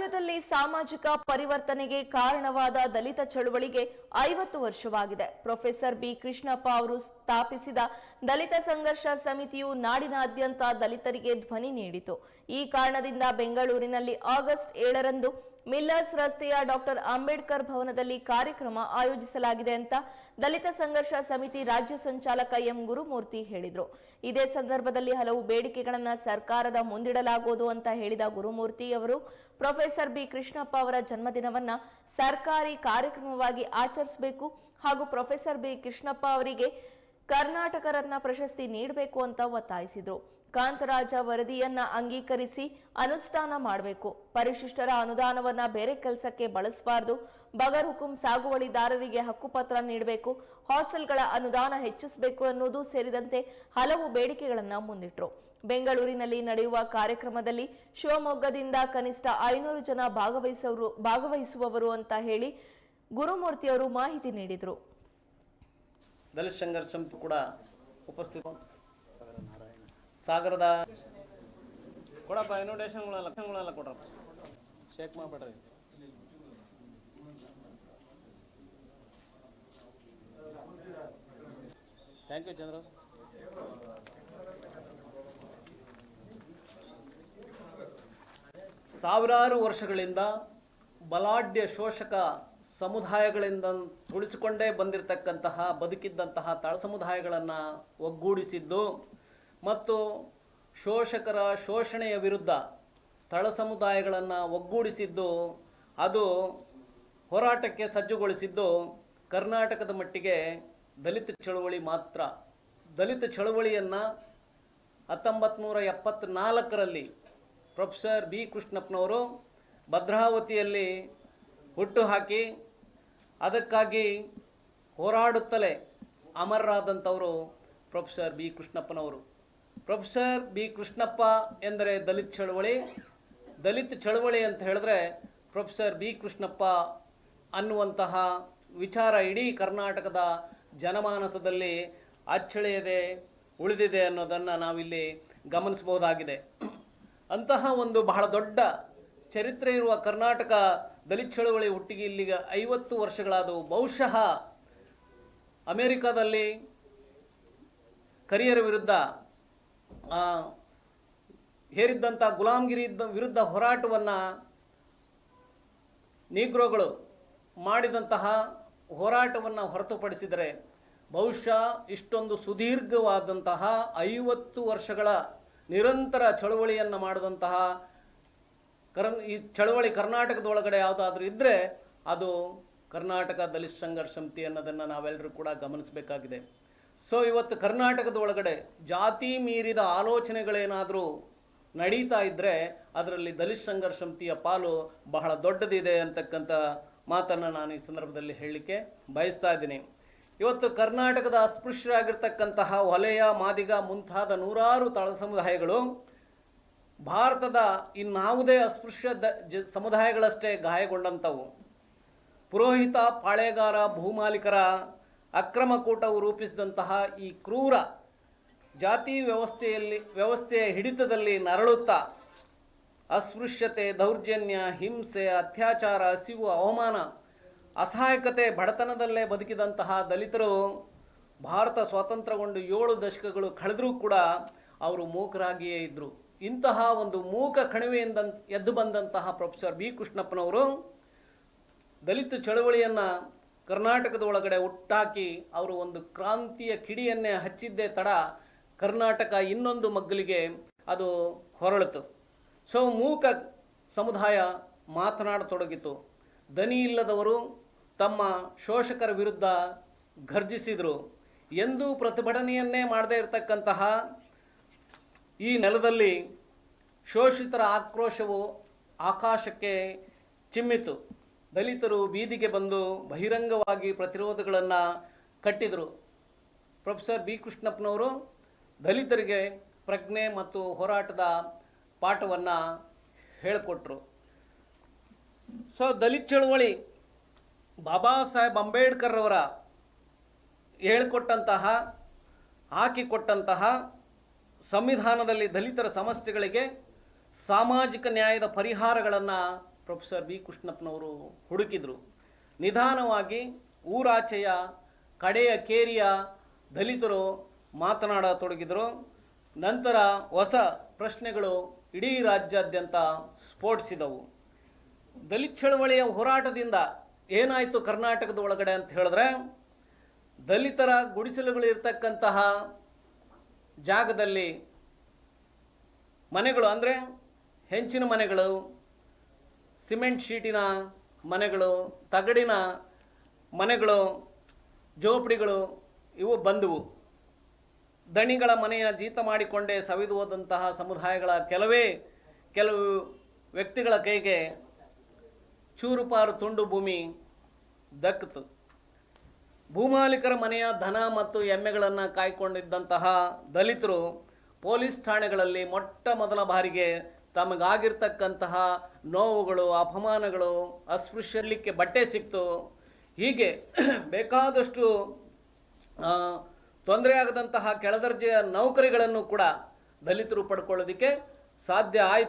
ರಾಜ್ಯದಲ್ಲಿ ಸಾಮಾಜಿಕ ಪರಿವರ್ತನೆಗೆ ಕಾರಣವಾದ ದಲಿತ ಚಳುವಳಿಗೆ ಐವತ್ತು ವರ್ಷವಾಗಿದೆ. Professor B. ಕೃಷ್ಣಪ್ಪ ಅವರು ಸ್ಥಾಪಿಸಿದ ದಲಿತ ಸಂಘರ್ಷ ಸಮಿತಿಯು ನಾಡಿನಾದ್ಯಂತ ದಲಿತರಿಗೆ ಧ್ವನಿ ನೀಡಿತು. ಈ ಕಾರಣದಿಂದ ಬೆಂಗಳೂರಿನಲ್ಲಿ ಆಗಸ್ಟ್ ಏಳರಂದು ಮಿಲ್ಲರ್ಸ್ ರಸ್ತೆಯ ಡಾಕ್ಟರ್ ಅಂಬೇಡ್ಕರ್ ಭವನದಲ್ಲಿ ಕಾರ್ಯಕ್ರಮ ಆಯೋಜಿಸಲಾಗಿದೆ ಅಂತ ದಲಿತ ಸಂಘರ್ಷ ಸಮಿತಿ ರಾಜ್ಯ ಸಂಚಾಲಕ ಎಂ ಗುರುಮೂರ್ತಿ ಹೇಳಿದರು. ಇದೇ ಸಂದರ್ಭದಲ್ಲಿ ಹಲವು ಬೇಡಿಕೆಗಳನ್ನು ಸರ್ಕಾರದ ಮುಂದಿಡಲಾಗುವುದು ಅಂತ ಹೇಳಿದ ಗುರುಮೂರ್ತಿ ಅವರು, ಪ್ರೊಫೆಸರ್ ಬಿ ಕೃಷ್ಣಪ್ಪ ಅವರ ಜನ್ಮದಿನವನ್ನ ಸರ್ಕಾರಿ ಕಾರ್ಯಕ್ರಮವಾಗಿ ಆಚರಿಸಬೇಕು ಹಾಗೂ ಪ್ರೊಫೆಸರ್ ಬಿ ಕೃಷ್ಣಪ್ಪ ಅವರಿಗೆ ಕರ್ನಾಟಕ ರತ್ನ ಪ್ರಶಸ್ತಿ ನೀಡಬೇಕು ಅಂತ ಒತ್ತಾಯಿಸಿದರು. ಕಾಂತರಾಜ ವರದಿಯನ್ನ ಅಂಗೀಕರಿಸಿ ಅನುಷ್ಠಾನ ಮಾಡಬೇಕು. ಪರಿಶಿಷ್ಟರ ಅನುದಾನವನ್ನ ಬೇರೆ ಕೆಲಸಕ್ಕೆ ಬಳಸಬಾರದು. ಬಗರ್ ಹುಕುಂ ಸಾಗುವಳಿದಾರರಿಗೆ ಹಕ್ಕುಪತ್ರ ನೀಡಬೇಕು. ಹಾಸ್ಟೆಲ್ಗಳ ಅನುದಾನ ಹೆಚ್ಚಿಸಬೇಕು ಅನ್ನೋದು ಸೇರಿದಂತೆ ಹಲವು ಬೇಡಿಕೆಗಳನ್ನು ಮುಂದಿಟ್ಟರು ಬೆಂಗಳೂರಿನಲ್ಲಿ ನಡೆಯುವ ಕಾರ್ಯಕ್ರಮದಲ್ಲಿ ಶಿವಮೊಗ್ಗದಿಂದ ಕನಿಷ್ಠ ಐನೂರು ಜನ ಭಾಗವಹಿಸುವರು ಭಾಗವಹಿಸುವವರು ಅಂತ ಹೇಳಿ ಗುರುಮೂರ್ತಿಯವರು ಮಾಹಿತಿ ನೀಡಿದರು. ದಲಿತ ಸಂಘರ್ಷ ಸಮಿತಿ ಕೂಡ ಉಪಸ್ಥಿತ. ಸಾಗರದ ಕೊಡಪ್ಪ ಇನ್ವಿಟೇಷನ್ಗಳೆಲ್ಲ ಲಕ್ಷಣಗಳೆಲ್ಲ ಕೊಡ್ರಪ್ಪ. ಶೇಕ್ ಮಾಡಬೇಡ್ರಿ. Thank you Chandra. ಸಾವಿರಾರು ವರ್ಷಗಳಿಂದ ಬಲಾಢ್ಯ ಶೋಷಕ ಸಮುದಾಯಗಳಿಂದ ತುಳಿಸಿಕೊಂಡೇ ಬಂದಿರತಕ್ಕಂತಹ, ಬದುಕಿದ್ದಂತಹ ತಳ ಸಮುದಾಯಗಳನ್ನು ಒಗ್ಗೂಡಿಸಿದ್ದು ಮತ್ತು ಶೋಷಕರ ಶೋಷಣೆಯ ವಿರುದ್ಧ ತಳ ಸಮುದಾಯಗಳನ್ನು ಒಗ್ಗೂಡಿಸಿದ್ದು, ಅದು ಹೋರಾಟಕ್ಕೆ ಸಜ್ಜುಗೊಳಿಸಿದ್ದು ಕರ್ನಾಟಕದ ಮಟ್ಟಿಗೆ ದಲಿತ ಚಳುವಳಿ ಮಾತ್ರ. ದಲಿತ ಚಳುವಳಿಯನ್ನು ಹತ್ತೊಂಬತ್ತು ನೂರ ಎಪ್ಪತ್ತ್ನಾಲ್ಕರಲ್ಲಿ ಪ್ರೊಫೆಸರ್ ಬಿ ಕೃಷ್ಣಪ್ಪನವರು ಭದ್ರಾವತಿಯಲ್ಲಿ ಹುಟ್ಟು ಹಾಕಿ ಅದಕ್ಕಾಗಿ ಹೋರಾಡುತ್ತಲೇ ಅಮರರಾದಂಥವರು ಪ್ರೊಫೆಸರ್ ಬಿ ಕೃಷ್ಣಪ್ಪನವರು. ಪ್ರೊಫೆಸರ್ ಬಿ ಕೃಷ್ಣಪ್ಪ ಎಂದರೆ ದಲಿತ ಚಳವಳಿ. ದಲಿತ ಚಳವಳಿ ಅಂತ ಹೇಳಿದ್ರೆ ಪ್ರೊಫೆಸರ್ ಬಿ ಕೃಷ್ಣಪ್ಪ ಅನ್ನುವಂತಹ ವಿಚಾರ ಇಡೀ ಕರ್ನಾಟಕದ ಜನಮಾನಸದಲ್ಲಿ ಅಚ್ಚಳಿಯದೆ ಉಳಿದಿದೆ ಅನ್ನೋದನ್ನು ನಾವಿಲ್ಲಿ ಗಮನಿಸಬಹುದಾಗಿದೆ. ಅಂತಹ ಒಂದು ಬಹಳ ದೊಡ್ಡ ಚರಿತ್ರೆ ಇರುವ ಕರ್ನಾಟಕ ದಲಿತ ಚಳವಳಿ ಹುಟ್ಟಿಗೆ ಇಲ್ಲಿಗೆ ಐವತ್ತು ವರ್ಷಗಳಾದವು. ಬಹುಶಃ ಅಮೇರಿಕಾದಲ್ಲಿ ಕರಿಯರ ವಿರುದ್ಧ ಹೇರಿದ್ದಂಥ ಗುಲಾಮ್ಗಿರಿ ಇದ್ದ ವಿರುದ್ಧ ಹೋರಾಟವನ್ನು ನೀಗ್ರೋಗಳು ಮಾಡಿದಂತಹ ಹೋರಾಟವನ್ನು ಹೊರತುಪಡಿಸಿದರೆ ಬಹುಶಃ ಇಷ್ಟೊಂದು ಸುದೀರ್ಘವಾದಂತಹ ಐವತ್ತು ವರ್ಷಗಳ ನಿರಂತರ ಚಳುವಳಿಯನ್ನು ಮಾಡಿದಂತಹ ಕರ್ನ್, ಈ ಚಳವಳಿ ಕರ್ನಾಟಕದೊಳಗಡೆ ಯಾವುದಾದ್ರೂ ಇದ್ದರೆ ಅದು ಕರ್ನಾಟಕ ದಲಿತ ಸಂಘರ್ಷ ಸಮಿತಿ ಅನ್ನೋದನ್ನು ನಾವೆಲ್ಲರೂ ಕೂಡ ಗಮನಿಸಬೇಕಾಗಿದೆ. ಸೊ ಇವತ್ತು ಕರ್ನಾಟಕದ ಒಳಗಡೆ ಜಾತಿ ಮೀರಿದ ಆಲೋಚನೆಗಳೇನಾದರೂ ನಡೀತಾ ಇದ್ದರೆ ಅದರಲ್ಲಿ ದಲಿತ ಸಂಘರ್ಷ ಸಮಿತಿಯ ಪಾಲು ಬಹಳ ದೊಡ್ಡದಿದೆ ಅಂತಕ್ಕಂಥ ಮಾತನ್ನು ನಾನು ಈ ಸಂದರ್ಭದಲ್ಲಿ ಹೇಳಲಿಕ್ಕೆ ಬಯಸ್ತಾ ಇದ್ದೀನಿ. ಇವತ್ತು ಕರ್ನಾಟಕದ ಅಸ್ಪೃಶ್ಯರಾಗಿರ್ತಕ್ಕಂತಹ ವಲಯ, ಮಾದಿಗ ಮುಂತಾದ ನೂರಾರು ತಳ ಸಮುದಾಯಗಳು ಭಾರತದ ಇನ್ನಾವುದೇ ಅಸ್ಪೃಶ್ಯ ದ ಜ ಸಮುದಾಯಗಳಷ್ಟೇ ಗಾಯಗೊಂಡಂಥವು. ಪುರೋಹಿತ, ಪಾಳೆಗಾರ ಭೂಮಾಲೀಕರ ಅಕ್ರಮ ಕೂಟವು ರೂಪಿಸಿದಂತಹ ಈ ಕ್ರೂರ ಜಾತಿ ವ್ಯವಸ್ಥೆಯಲ್ಲಿ, ವ್ಯವಸ್ಥೆಯ ಹಿಡಿತದಲ್ಲಿ ನರಳುತ್ತಾ ಅಸ್ಪೃಶ್ಯತೆ, ದೌರ್ಜನ್ಯ, ಹಿಂಸೆ, ಅತ್ಯಾಚಾರ, ಹಸಿವು, ಅವಮಾನ, ಅಸಹಾಯಕತೆ, ಬಡತನದಲ್ಲೇ ಬದುಕಿದಂತಹ ದಲಿತರು ಭಾರತ ಸ್ವಾತಂತ್ರ್ಯಗೊಂಡು ಏಳು ದಶಕಗಳು ಕಳೆದರೂ ಕೂಡ ಅವರು ಮೂಕರಾಗಿಯೇ ಇದ್ದರು ಇಂತಹ ಒಂದು ಮೂಕ ಕಣಿವೆಯಿಂದ ಎದ್ದು ಬಂದಂತಹ ಪ್ರೊಫೆಸರ್ ಬಿ ಕೃಷ್ಣಪ್ಪನವರು ದಲಿತ ಚಳವಳಿಯನ್ನು ಕರ್ನಾಟಕದ ಒಳಗಡೆ ಹುಟ್ಟಾಕಿ ಅವರು ಒಂದು ಕ್ರಾಂತಿಯ ಕಿಡಿಯನ್ನೇ ಹಚ್ಚಿದ್ದೇ ತಡ ಕರ್ನಾಟಕ ಇನ್ನೊಂದು ಮಗ್ಗಲಿಗೆ ಅದು ಹೊರಳಿತು. ಸೊ, ಮೂಕ ಸಮುದಾಯ ಮಾತನಾಡತೊಡಗಿತು. ದನಿ ಇಲ್ಲದವರು ತಮ್ಮ ಶೋಷಕರ ವಿರುದ್ಧ ಘರ್ಜಿಸಿದರು. ಎಂದೂ ಪ್ರತಿಭಟನೆಯನ್ನೇ ಮಾಡದೇ ಇರತಕ್ಕಂತಹ ಈ ನೆಲದಲ್ಲಿ ಶೋಷಿತರ ಆಕ್ರೋಶವು ಆಕಾಶಕ್ಕೆ ಚಿಮ್ಮಿತು. ದಲಿತರು ಬೀದಿಗೆ ಬಂದು ಬಹಿರಂಗವಾಗಿ ಪ್ರತಿರೋಧಗಳನ್ನು ಕಟ್ಟಿದರು. ಪ್ರೊಫೆಸರ್ ಬಿ ಕೃಷ್ಣಪ್ಪನವರು ದಲಿತರಿಗೆ ಪ್ರಜ್ಞೆ ಮತ್ತು ಹೋರಾಟದ ಪಾಠವನ್ನು ಹೇಳಿಕೊಟ್ರು. ಸೊ, ದಲಿತ ಚಳುವಳಿ ಬಾಬಾ ಸಾಹೇಬ್ ಅಂಬೇಡ್ಕರ್ ಅವರ ಹೇಳಿಕೊಟ್ಟಂತಹ, ಹಾಕಿಕೊಟ್ಟಂತಹ ಸಂವಿಧಾನದಲ್ಲಿ ದಲಿತರ ಸಮಸ್ಯೆಗಳಿಗೆ ಸಾಮಾಜಿಕ ನ್ಯಾಯದ ಪರಿಹಾರಗಳನ್ನು ಪ್ರೊಫೆಸರ್ ಬಿ ಕೃಷ್ಣಪ್ಪನವರು ಹುಡುಕಿದರು. ನಿಧಾನವಾಗಿ ಊರಾಚೆಯ ಕಡೆಯ ಕೇರಿಯ ದಲಿತರು ಮಾತನಾಡತೊಡಗಿದರು. ನಂತರ ಹೊಸ ಪ್ರಶ್ನೆಗಳು ಇಡೀ ರಾಜ್ಯಾದ್ಯಂತ ಸ್ಫೋಟಿಸಿದವು. ದಲಿತ ಚಳವಳಿಯ ಹೋರಾಟದಿಂದ ಏನಾಯಿತು ಕರ್ನಾಟಕದ ಒಳಗಡೆ ಅಂತ ಹೇಳಿದ್ರೆ, ದಲಿತರ ಗುಡಿಸಲುಗಳು ಇರ್ತಕ್ಕಂತಹ ಜಾಗದಲ್ಲಿ ಮನೆಗಳು ಅಂದರೆ ಹೆಂಚಿನ ಮನೆಗಳು, ಸಿಮೆಂಟ್ ಶೀಟಿನ ಮನೆಗಳು, ತಗಡಿನ ಮನೆಗಳು, ಜೋಪಡಿಗಳು ಇವು ಬಂದವು. ದಣಿಗಳ ಮನೆಯ ಜೀತ ಮಾಡಿಕೊಂಡೇ ಸವಿದು ಹೋದಂತಹ ಸಮುದಾಯಗಳ ಕೆಲವೇ ಕೆಲವು ವ್ಯಕ್ತಿಗಳ ಕೈಗೆ ಚೂರುಪಾರು ತುಂಡು ಭೂಮಿ ದಕ್ಕಿತು. ಭೂಮಾಲೀಕರ ಮನೆಯ ಧನ ಮತ್ತು ಎಮ್ಮೆಗಳನ್ನು ಕಾಯ್ಕೊಂಡಿದ್ದಂತಹ ದಲಿತರು ಪೊಲೀಸ್ ಠಾಣೆಗಳಲ್ಲಿ ಮೊಟ್ಟ ಮೊದಲ ಬಾರಿಗೆ ತಮಗಾಗಿರ್ತಕ್ಕಂತಹ ನೋವುಗಳು, ಅಪಮಾನಗಳು ಅಸ್ಪೃಶ್ಯಲಿಕ್ಕೆ ಬಟ್ಟೆ ಸಿಕ್ತು. ಹೀಗೆ ಬೇಕಾದಷ್ಟು ತೊಂದರೆ ಆಗದಂತಹ ಕೆಳದರ್ಜೆಯ ನೌಕರಿಗಳನ್ನು ಕೂಡ ದಲಿತರು ಪಡ್ಕೊಳ್ಳೋದಕ್ಕೆ ಸಾಧ್ಯ ಆಯಿತು.